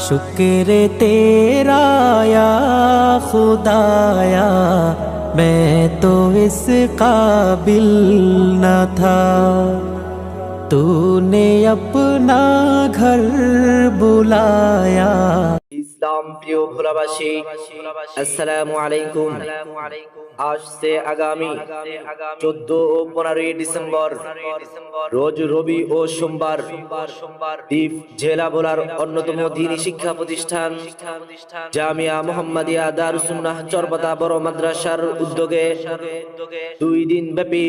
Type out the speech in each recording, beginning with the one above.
शुक्र तेरा या खुदाया मैं तो इस काबिल न था। तूने अपना घर बुलाया। প্রিয় ভোলাবাসী, আসসালামু আলাইকুম। আসছে আগামী চোদ্দ ও পনেরোই ডিসেম্বর, রোজ রবি ও সোমবার, দ্বীপ জেলা ভোলার অন্যতম শিক্ষা প্রতিষ্ঠান, জামিয়া মোহাম্মদিয়া দারুসুন্নাহ বড় মাদ্রাসার উদ্যোগে দুই দিন ব্যাপী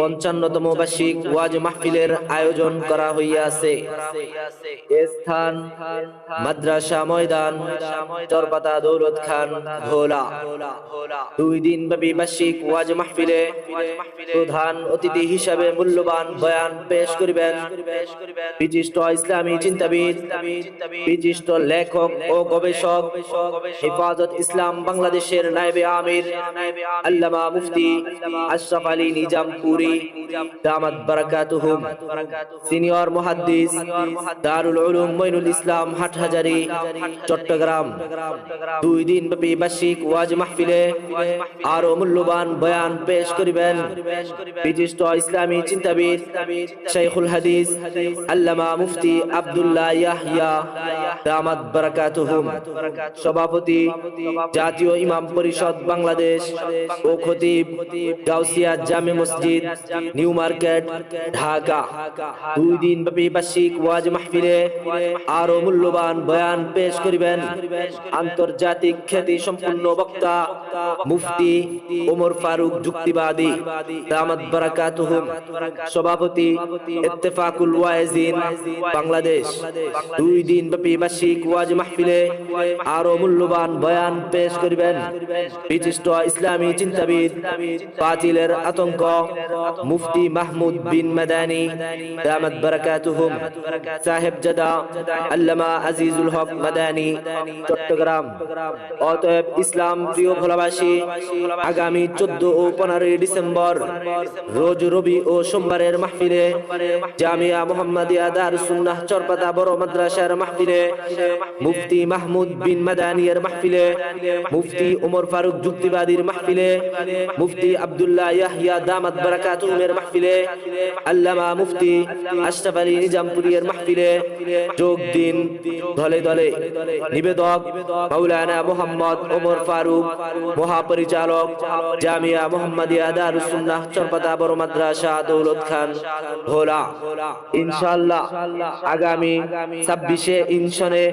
পঞ্চান্নতম বার্ষিক ওয়াজ মাহফিলের আয়োজন করা হইয়াছে। স্থান মাদ্রাসা ময়দান চরপাতা দৌলত খান, ভোলা। দুই দিন ব্যাপী বার্ষিক ওয়াজ মাহফিলে প্রধান অতিথি হিসাবে মূল্যবান বয়ান পেশ করিবেন। বিশিষ্ট ইসলামী চিন্তাবিদ, বিশিষ্ট লেখক ও গবেষক, হেফাজত ইসলাম বাংলাদেশের নায়েবে আমির, আল্লামা মুফতি আশরাফ আলী নিজামপুরি, দামাত বারাকাতুহুম, সিনিয়র মুহাদ্দিস, দারুল উলুম মইনুল ইসলাম হাটহাজারি চট্টগ্রাম। দুই দিন ব্যাপী বার্ষিক ওয়াজ মাহফিলে আরও মূল্যবান বয়ান পেশ করিবেন। বিশিষ্ট ইসলামী চিন্তাবিদ শাইখুল হাদিস, আল্লামা মুফতি আব্দুল্লাহ বারাকাতুহুম। সভাপতি জাতীয় ইমাম পরিষদ বাংলাদেশ ও খতিব গাউসিয়া জামে মসজিদ, নিউ মার্কেট, ঢাকা। দুই দিন ব্যাপী বার্ষিক ওয়াজ মাহফিলে আরও মূল্যবান বয়ান পেশ করিবেন। আন্তর্জাতিক খ্যাতি সম্পূর্ণ বক্তা, মুফতি ওমর ফারুক যুক্তিবাদী দামাত বারাকাতুহুম, সভাপতি ইত্তেফাকুল ওয়াইজিন বাংলাদেশ। দুই দিন ব্যাপী বার্ষিক ওয়াজ মাহফিলে আরও মূল্যবান বয়ান পেশ করিবেন। বিশিষ্ট ইসলামী চিন্তাবিদ বাতিলের আতঙ্ক, মুফতি মাহমুদ বিন মাদানি দামাত বারাকাতুহুম সাহেব জাদা আল্লামা আজিজুল হক মাদানী চট্টগ্রাম। অতএব ইসলাম প্রিয় ভোলাবাসী, আগামী চোদ্দ ও পনেরোই ডিসেম্বর, রোজ রবি ও সোমবারের মাহফিলে, জামিয়া মোহাম্মদিয়া দারুসুন্নাহ চরপাতা বড় মাদ্রাসার মাহফিলে, মুফতি মাহমুদ বিন মাদানিয়ার মাহফিলে, মুফতি ওমর ফারুক যুক্তিবাদীর মাহফিলে, মুফতি আব্দুল্লাহ ইয়াহিয়া দামাত বারাকাতুমের মাহফিলে, আল্লামা মুফতি আশরাফ আলী নিজামপুরিয়ার মাহফিলে, যোগ দিন দলে দলে। নিবেদক মাওলানা মোহাম্মদ ওমর ফারুক, মহাপরিচালক জামিয়া মোহাম্মদিয়া দারুসুন্নাহ চরপাতা বড় মাদ্রাসা দৌলত খান ভোলা। ইনশাল্লাহ আগামী ছাব্বিশে ইনশনে